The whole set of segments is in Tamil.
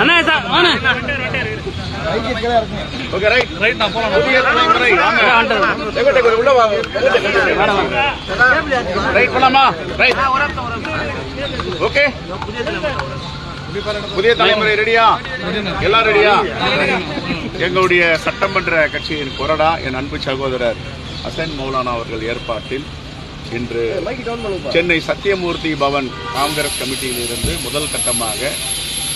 அண்ணா சார் வாண்ணே. ஓகே ரைட் ரைட் நான் போலாம். உள்ள வாங்க ரைட் போலாமா? ரைட் ஓகே புதிய தலைமுறை ரெடியா எல்லாம் ரெடியா எங்களுடைய சட்டமன்ற கட்சியின் கொறடா என் அன்பு சகோதரர் ஹசன் மௌலானா அவர்கள் ஏற்பாட்டில் இன்று சென்னை சத்தியமூர்த்தி பவன் காங்கிரஸ் கமிட்டியில் இருந்து முதல் கட்டமாக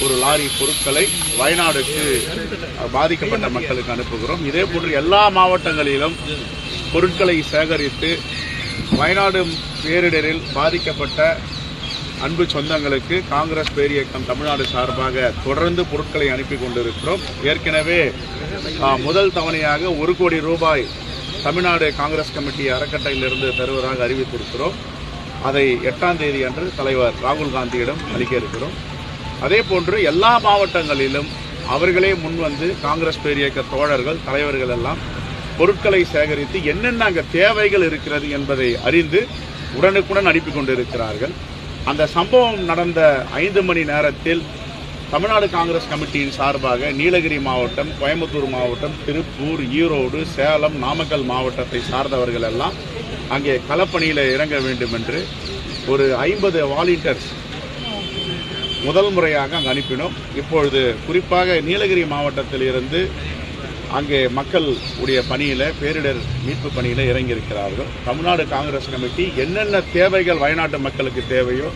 ஒரு லாரி பொருட்களை வயநாடுக்கு பாதிக்கப்பட்ட மக்களுக்கு அனுப்புகிறோம். இதே போன்று எல்லா மாவட்டங்களிலும் பொருட்களை சேகரித்து வயநாடு பேரிடரில் பாதிக்கப்பட்ட அன்பு சொந்தங்களுக்கு காங்கிரஸ் பேரியக்கம் தமிழ்நாடு சார்பாக தொடர்ந்து பொருட்களை அனுப்பி கொண்டிருக்கிறோம். ஏற்கனவே முதல் தவணையாக ஒரு கோடி ரூபாய் தமிழ்நாடு காங்கிரஸ் கமிட்டி அறக்கட்டையிலிருந்து தருவதாக அறிவித்திருக்கிறோம். அதை எட்டாம் தேதி அன்று தலைவர் ராகுல் காந்தியிடம் அளிக்க இருக்கிறோம். அதே போன்று எல்லா மாவட்டங்களிலும் அவர்களே முன்வந்து காங்கிரஸ் பேரியக்க தோழர்கள் தலைவர்கள் எல்லாம் பொருட்களை சேகரித்து என்னென்ன அங்கே தேவைகள் இருக்கிறது என்பதை அறிந்து உடனுக்குடன் அனுப்பி கொண்டிருக்கிறார்கள். அந்த சம்பவம் நடந்த ஐந்து மணி நேரத்தில் தமிழ்நாடு காங்கிரஸ் கமிட்டியின் சார்பாக நீலகிரி மாவட்டம் கோயம்புத்தூர் மாவட்டம் திருப்பூர் ஈரோடு சேலம் நாமக்கல் மாவட்டத்தை சார்ந்தவர்கள் எல்லாம் அங்கே களப்பணியில் இறங்க வேண்டும் என்று ஒரு ஐம்பது வாலண்டியர்ஸ் முதல் முறையாக அங்கு அனுப்பினோம். இப்பொழுது குறிப்பாக நீலகிரி மாவட்டத்தில் இருந்து அங்கே மக்கள் உடைய பணியில் பேரிடர் மீட்பு பணியில் இறங்கியிருக்கிறார்கள். தமிழ்நாடு காங்கிரஸ் கமிட்டி என்னென்ன தேவைகள் வயநாட்டு மக்களுக்கு தேவையோ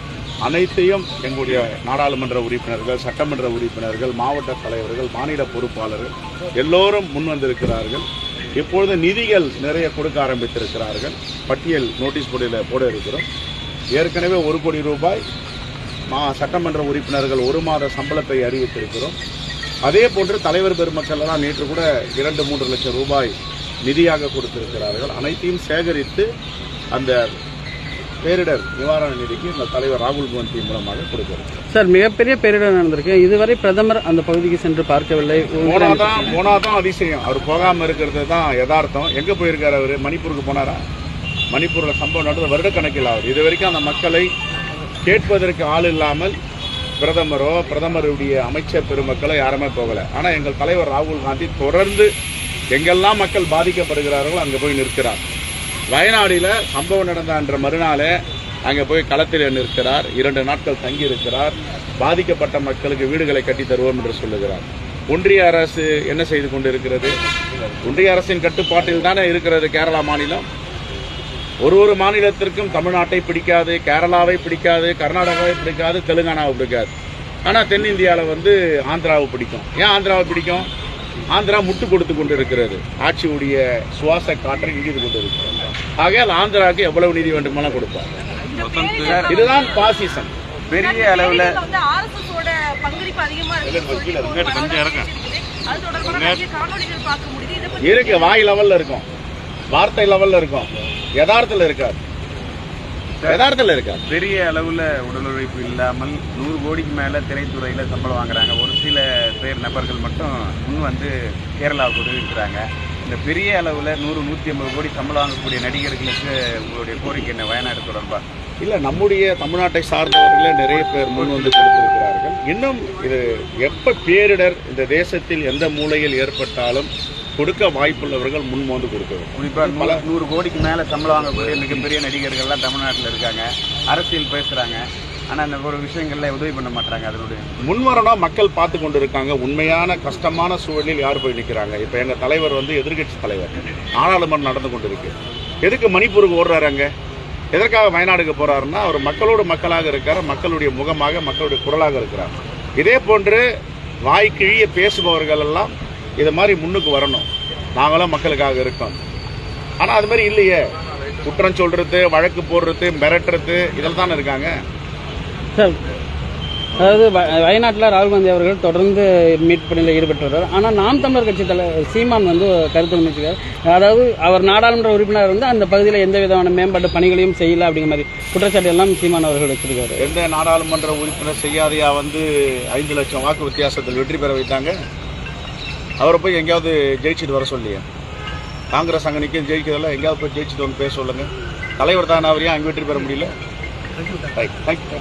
அனைத்தையும் எங்களுடைய நாடாளுமன்ற உறுப்பினர்கள் சட்டமன்ற உறுப்பினர்கள் மாவட்ட தலைவர்கள் மாநில பொறுப்பாளர்கள் எல்லோரும் முன் வந்திருக்கிறார்கள் இப்பொழுது நிதிகள் நிறைய கொடுக்க ஆரம்பித்திருக்கிறார்கள். பட்டியல் நோட்டீஸ் போர்டில் போட இருக்கிறோம். ஏற்கனவே ஒரு கோடி ரூபாய் மா சட்டமன்ற உறுப்பினர்கள் ஒரு மாத சம்பளத்தை அறிவித்திருக்கிறோம். அதே போன்று தலைவர் பெருமக்கள் எல்லாம் நேற்று கூட இரண்டு மூன்று லட்சம் ரூபாய் நிதியாக கொடுத்திருக்கிறார்கள். அனைத்தையும் சேகரித்து அந்த பேரிடர் நிவாரண நிதிக்கு இந்த தலைவர் ராகுல் காந்தி மூலமாக கொடுக்கிறோம் சார் மிகப்பெரிய பேரிடர் நடந்திருக்கு. இதுவரை பிரதமர் அந்த பகுதிக்கு சென்று பார்க்கவில்லை. போனாதான் போனாதான் அதிசயம். அவர் போகாம இருக்கிறது தான் யதார்த்தம். எங்க போயிருக்காரு அவரு? மணிப்பூருக்கு போனாரா? மணிப்பூர்ல சம்பவம் நடந்த வருடக்கணக்கில் ஆகுது இது வரைக்கும் அந்த மக்களை கேட்பதற்கு ஆள் இல்லாமல் பிரதமரோ பிரதமருடைய அமைச்சர் பெருமக்களோ யாருமே போகலை. ஆனால் எங்கள் தலைவர் ராகுல் காந்தி தொடர்ந்து எங்கெல்லாம் மக்கள் பாதிக்கப்படுகிறார்களோ அங்கே போய் நிற்கிறார். வயநாடில சம்பவம் நடந்த அன்ற மறுநாளே அங்கே போய் களத்தில் நிற்கிறார். இரண்டு நாட்கள் தங்கி இருக்கிறார் பாதிக்கப்பட்ட மக்களுக்கு வீடுகளை கட்டி தருவோம் என்று சொல்லுகிறார். ஒன்றிய அரசு என்ன செய்து கொண்டிருக்கிறது? ஒன்றிய அரசின் கட்டுப்பாட்டில் தானே இருக்கிறது கேரளா மாநிலம்? ஒரு ஒரு மாநிலத்திற்கும் தமிழ்நாட்டை பிடிக்காது கேரளாவை பிடிக்காது கர்நாடகாவை பிடிக்காது தெலுங்கானாவை பிடிக்காது. ஆனால் தென்னிந்தியாவில் வந்து ஆந்திராவை பிடிக்கும். ஏன் ஆந்திராவை பிடிக்கும்? ஆந்திரா முட்டு கொடுத்து கொண்டு இருக்கிறது ஆட்சியுடைய சுவாச காற்றை இங்கிட்டு கொண்டு இருக்கிறது ஆகையால் ஆந்திராவுக்கு எவ்வளவு நிதி வேண்டுமானாலும் கொடுப்பாங்க. இதுதான் பாசிசம். பெரிய அளவுல இருக்கு. வாய் லெவல்ல இருக்கும். வார்த்தை லெவல்ல இருக்கும். யதார்த்தத்தில் இருக்காது. யதார்த்தத்தில் இருக்காது. பெரிய அளவுல உடல் உழைப்பு இல்லாமல் நூறு கோடிக்கு மேல திரைத்துறையில சம்பளம் வாங்குறாங்க. ஒரு சில பேர் நபர்கள் மட்டும் முன் வந்து கேரளாவுக்கு உதவிக்கிறாங்க இந்த பெரிய அளவுல நூறு நூத்தி ஐம்பது கோடி சம்பளம் வாங்கக்கூடிய நடிகர்களுக்கு உங்களுடைய கோரிக்கை என்ன? வயநாடு தொடர்பா? இல்ல நம்முடைய தமிழ்நாட்டை சார்ந்தவர்களே நிறைய பேர் முன் வந்து கொடுத்திருக்கிறார்கள். இன்னும் இது எப்ப பேரிடர் இந்த தேசத்தில் எந்த மூலையில் ஏற்பட்டாலும் கொடுக்க வாய்ப்புள்ளவர்கள் முன் வந்து கொடுக்க வேண்டும். குறிப்பா நூறு- நூறு கோடிக்கு மேல சம்பளம் வாங்கக்கூடிய மிகப்பெரிய நடிகர்கள்லாம் தமிழ்நாட்டில் இருக்காங்க. அரசியல் பேசுறாங்க. ஆனா அந்த ஒரு விஷயங்கள்ல உதவி பண்ண மாட்டாங்க அதனுடைய. முன்வரணும் மக்கள் பார்த்து கொண்டு இருக்காங்க உண்மையான கஷ்டமான சூழலில் யார் போய் நிற்கிறாங்க இப்போ எங்க தலைவர் வந்து எதிர்க்கட்சி தலைவர். நாடாளுமன்றம் நடந்து கொண்டு இருக்கு எதுக்கு மணிப்பூருக்கு ஓடுறாரு அங்க? எதற்காக வயநாடுக்கு போறாருன்னா அவர் மக்களோடு மக்களாக இருக்கார். மக்களுடைய முகமாக மக்களுடைய குரலாக இருக்கிறார். இதே போன்று வாய் கிழிய பேசுபவர்கள் எல்லாம் இது மாதிரி முன்னுக்கு வரணும். நாங்களும் மக்களுக்காக இருக்கோம். ஆனா அது மாதிரி இல்லையே. குற்றம் சொல்றது வழக்கு போடுறது மிரட்டுறது இதில் தானே இருக்காங்க? சார் அதாவது வயநாட்டில் ராகுல் காந்தி அவர்கள் தொடர்ந்து மீட் பணியில் ஈடுபட்டு வருவார். ஆனால் நாம் தமிழர் கட்சி தலை சீமான் வந்து கருத்து தெரிவிச்சிருக்காரு அதாவது அவர் நாடாளுமன்ற உறுப்பினர் வந்து அந்த பகுதியில் எந்த விதமான மேம்பாட்டு பணிகளையும் செய்யல அப்படிங்கிற மாதிரி குற்றச்சாட்டு எல்லாம் சீமான் அவர்கள் வச்சிருக்காரு. எந்த நாடாளுமன்ற உறுப்பினர் செய்யாதையா வந்து ஐந்து லட்சம் வாக்கு வித்தியாசத்தில் வெற்றி பெற வைத்தாங்க? அவரை போய் எங்கேயாவது ஜெயிச்சுட்டு வர சொல்லியே. காங்கிரஸ் அங்கே நிற்க ஜெயிக்கிறதில்ல எங்கேயாவது போய் ஜெயிச்சுட்டு வந்து பேச சொல்லுங்க. தலைவர் தான் அவரையும் அங்கே வெற்றி பெற முடியல? Right thank you